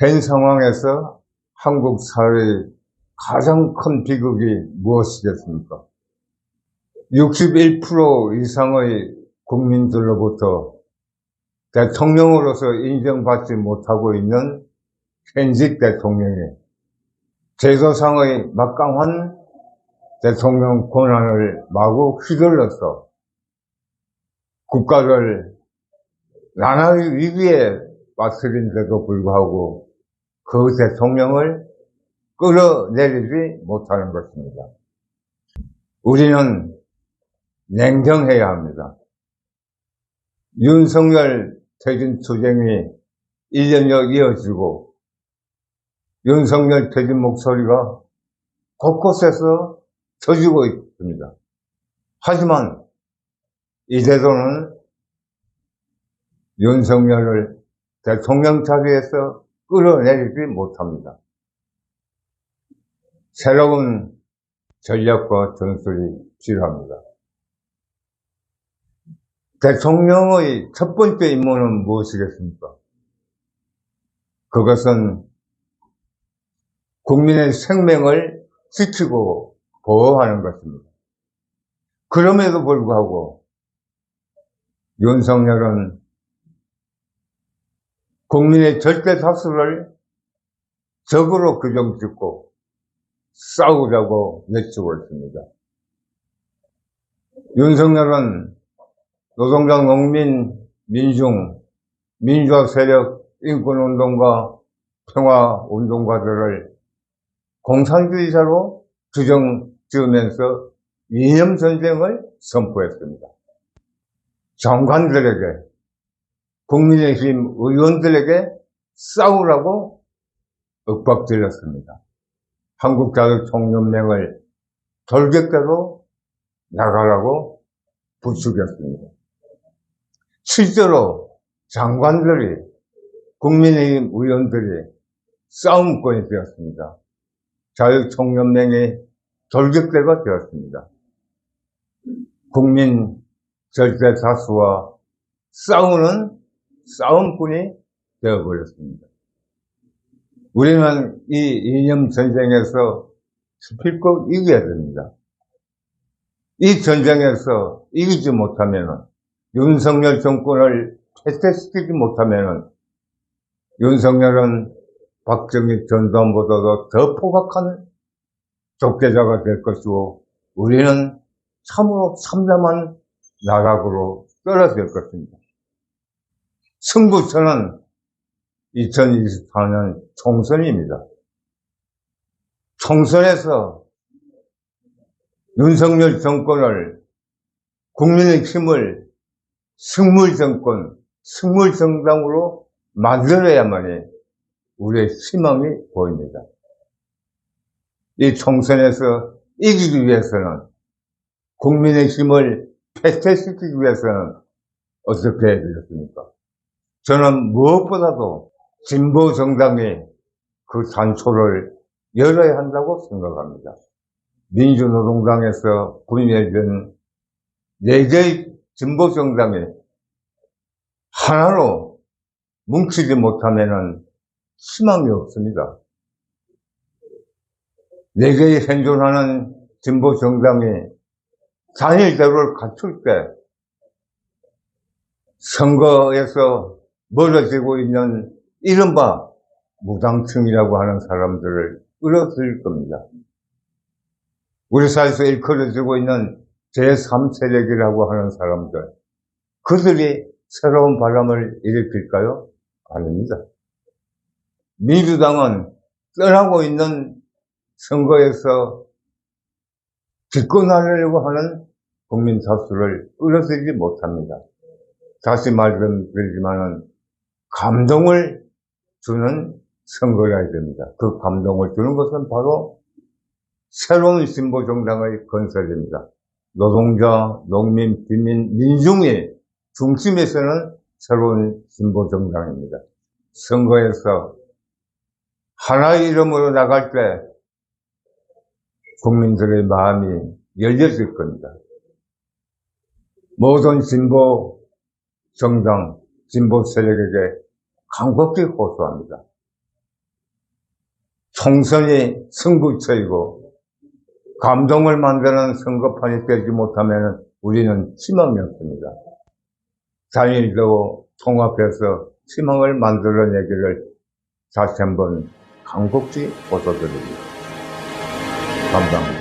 현 상황에서 한국 사회의 가장 큰 비극이 무엇이겠습니까? 61% 이상의 국민들로부터 대통령으로서 인정받지 못하고 있는 현직 대통령이 제도상의 막강한 대통령 권한을 마구 휘둘러서 국가를 나라의 위기에 빠뜨린데도 불구하고 그 대통령을 끌어내리지 못하는 것입니다. 우리는 냉정해야 합니다. 윤석열 퇴진 투쟁이 1년여 이어지고 윤석열 퇴진 목소리가 곳곳에서 터지고 있습니다. 하지만 이 제도는 윤석열을 대통령 자리에서 끌어내리지 못합니다. 새로운 전략과 전술이 필요합니다. 대통령의 첫 번째 임무는 무엇이겠습니까? 그것은 국민의 생명을 지키고 보호하는 것입니다. 그럼에도 불구하고 윤석열은 국민의 절대 다수를 적으로 규정짓고 싸우자고 외치고 있습니다. 윤석열은 노동자, 농민, 민중, 민주화 세력, 인권운동가, 평화운동가들을 공산주의자로 규정 지으면서 이념전쟁을 선포했습니다. 장관들에게, 국민의힘 의원들에게 싸우라고 윽박질렀습니다. 한국자유총연맹을 돌격대로 나가라고 부추겼습니다. 실제로 장관들이 국민의힘 의원들이 싸움권이 되었습니다. 자유총연맹의 돌격대가 되었습니다. 국민 절대 다수와 싸우는 싸움꾼이 되어버렸습니다. 우리는 이 이념 전쟁에서 기필코 이겨야 됩니다. 이 전쟁에서 이기지 못하면 윤석열 정권을 폐쇄시키지 못하면 윤석열은 박정희 전두환보다도 더 포악한 독재자가 될 것이고 우리는 참으로 참담한 나락으로 떨어질 것입니다. 승부처는 2024년 총선입니다. 총선에서 윤석열 정권을 국민의 힘을 승물정권, 승물정당으로 만들어야만이 우리의 희망이 보입니다. 이 총선에서 이기기 위해서는 국민의 힘을 폐쇄시키기 위해서는 어떻게 해야 되겠습니까? 저는 무엇보다도 진보 정당이 그 단초를 열어야 한다고 생각합니다. 민주노동당에서 분열된 네 개의 진보 정당이 하나로 뭉치지 못하면 희망이 없습니다. 네 개의 생존하는 진보 정당이 단일대로를 갖출 때 선거에서 멀어지고 있는 이른바 무당층이라고 하는 사람들을 끌어들일 겁니다. 우리 사회에서 일컬어지고 있는 제3세력이라고 하는 사람들, 그들이 새로운 바람을 일으킬까요? 아닙니다. 민주당은 떠나고 있는 선거에서 집권하려고 하는 국민 다수를 끌어들이지 못합니다. 다시 말씀드리지만은 감동을 주는 선거여야 됩니다. 그 감동을 주는 것은 바로 새로운 진보 정당의 건설입니다. 노동자, 농민, 빈민, 민중의 중심에서는 새로운 진보 정당입니다. 선거에서 하나의 이름으로 나갈 때 국민들의 마음이 열려질 겁니다. 모든 진보 정당, 진보 세력에게 강곡히 호소합니다. 총선이 승부처이고 감동을 만드는 선거판이 되지 못하면 우리는 희망이 없습니다. 자유인도 통합해서 희망을 만들어내기를 다시 한번 강곡지 호소드립니다. 감사합니다.